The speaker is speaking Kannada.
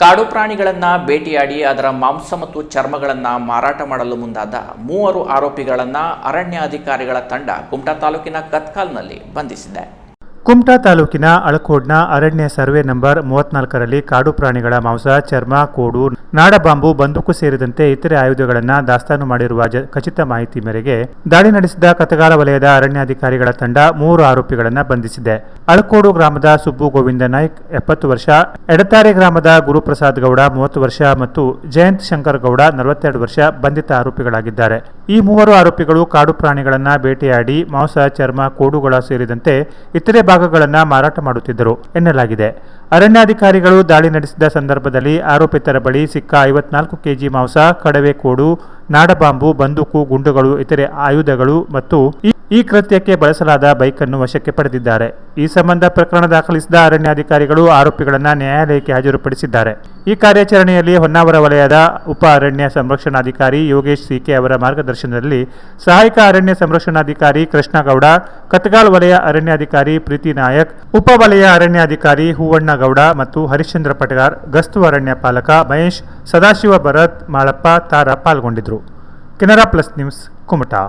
ಕಾಡು ಪ್ರಾಣಿಗಳನ್ನು ಭೇಟಿಯಾಡಿ ಅದರ ಮಾಂಸ ಮತ್ತು ಚರ್ಮಗಳನ್ನು ಮಾರಾಟ ಮಾಡಲು ಮುಂದಾದ ಮೂವರು ಆರೋಪಿಗಳನ್ನು ಅರಣ್ಯಾಧಿಕಾರಿಗಳ ತಂಡ ಕುಮಟಾ ತಾಲೂಕಿನ ಕತ್ಕಾಲ್ನಲ್ಲಿ ಬಂಧಿಸಿದೆ. ಕುಮಟಾ ತಾಲೂಕಿನ ಅಳಕೋಡ್ನ ಅರಣ್ಯ ಸರ್ವೆ ನಂಬರ್ ಮೂವತ್ನಾಲ್ಕರಲ್ಲಿ ಕಾಡು ಪ್ರಾಣಿಗಳ ಮಾಂಸ, ಚರ್ಮ, ಕೋಡು ನಾಡಬಾಂಬು ಬಂದೂಕು ಸೇರಿದಂತೆ ಇತರೆ ಆಯುಧಗಳನ್ನು ದಾಸ್ತಾನು ಮಾಡಿರುವ ಜ- ಖಚಿತ ಮಾಹಿತಿ ಮೇರೆಗೆ ದಾಳಿ ನಡೆಸಿದ ಕತಗಾಲ ವಲಯದ ಅರಣ್ಯಾಧಿಕಾರಿಗಳ ತಂಡ ಮೂರು ಆರೋಪಿಗಳನ್ನು ಬಂಧಿಸಿದೆ. ಅಳಕೋಡು ಗ್ರಾಮದ ಸುಬ್ಬು ಗೋವಿಂದ ನಾಯ್ಕ್, ಎಪ್ಪತ್ತು ವರ್ಷ, ಎಡತಾರೆ ಗ್ರಾಮದ ಗುರುಪ್ರಸಾದ್ ಗೌಡ, ಮೂವತ್ತು ವರ್ಷ ಮತ್ತು ಜಯಂತ್ ಶಂಕರ್ ಗೌಡ, ನಲವತ್ತೆರಡು ವರ್ಷ ಬಂಧಿತ ಆರೋಪಿಗಳಾಗಿದ್ದಾರೆ. ಈ ಮೂವರು ಆರೋಪಿಗಳು ಕಾಡು ಪ್ರಾಣಿಗಳನ್ನು ಬೇಟೆಯಾಡಿ ಮಾಂಸ, ಚರ್ಮ, ಕೋಡುಗಳ ಸೇರಿದಂತೆ ಇತರೆ ಭಾಗಗಳನ್ನು ಮಾರಾಟ ಮಾಡುತ್ತಿದ್ದರು ಎನ್ನಲಾಗಿದೆ. ಅರಣ್ಯಾಧಿಕಾರಿಗಳು ದಾಳಿ ನಡೆಸಿದ ಸಂದರ್ಭದಲ್ಲಿ ಆರೋಪಿತರ ಬಳಿ ಸಿಕ್ಕ ಐವತ್ನಾಲ್ಕು ಕೆಜಿ ಮಾಂಸ ಕಡವೆ ಕೋಡು ನಾಡಬಾಂಬು, ಬಂದೂಕು, ಗುಂಡುಗಳು, ಇತರೆ ಆಯುಧಗಳು ಮತ್ತು ಈ- ಕೃತ್ಯಕ್ಕೆ ಬಳಸಲಾದ ಬೈಕನ್ನು ವಶಕ್ಕೆ ಪಡೆದಿದ್ದಾರೆ. ಈ ಸಂಬಂಧ ಪ್ರಕರಣ ದಾಖಲಿಸಿದ ಅರಣ್ಯಾಧಿಕಾರಿಗಳು ಆರೋಪಿಗಳನ್ನು ನ್ಯಾಯಾಲಯಕ್ಕೆ ಹಾಜರುಪಡಿಸಿದ್ದಾರೆ. ಈ ಕಾರ್ಯಾಚರಣೆಯಲ್ಲಿ ಹೊನ್ನಾವರ ವಲಯದ ಉಪ ಅರಣ್ಯ ಸಂರಕ್ಷಣಾಧಿಕಾರಿ ಯೋಗೇಶ್ ಸಿಕೆ ಅವರ ಮಾರ್ಗದರ್ಶನದಲ್ಲಿ ಸಹಾಯಕ ಅರಣ್ಯ ಸಂರಕ್ಷಣಾಧಿಕಾರಿ ಕೃಷ್ಣಗೌಡ ಕತ್ಗಾಲ್ ವಲಯ ಅರಣ್ಯಾಧಿಕಾರಿ ಪ್ರೀತಿ ನಾಯಕ್, ಉಪ ವಲಯ ಅರಣ್ಯಾಧಿಕಾರಿ ಹೂವಣ್ಣಗೌಡ ಮತ್ತು ಹರಿಶ್ಚಂದ್ರ ಪಟಗಾರ್, ಗಸ್ತು ಅರಣ್ಯ ಪಾಲಕ ಮಹೇಶ್ ಸದಾಶಿವ ಭರತ್ ಮಾಳಪ್ಪ ತಾರ ಪಾಲ್ಗೊಂಡಿದ್ದರು ಕೆನರಾ ಪ್ಲಸ್ ನ್ಯೂಸ್ ಕುಮಟಾ.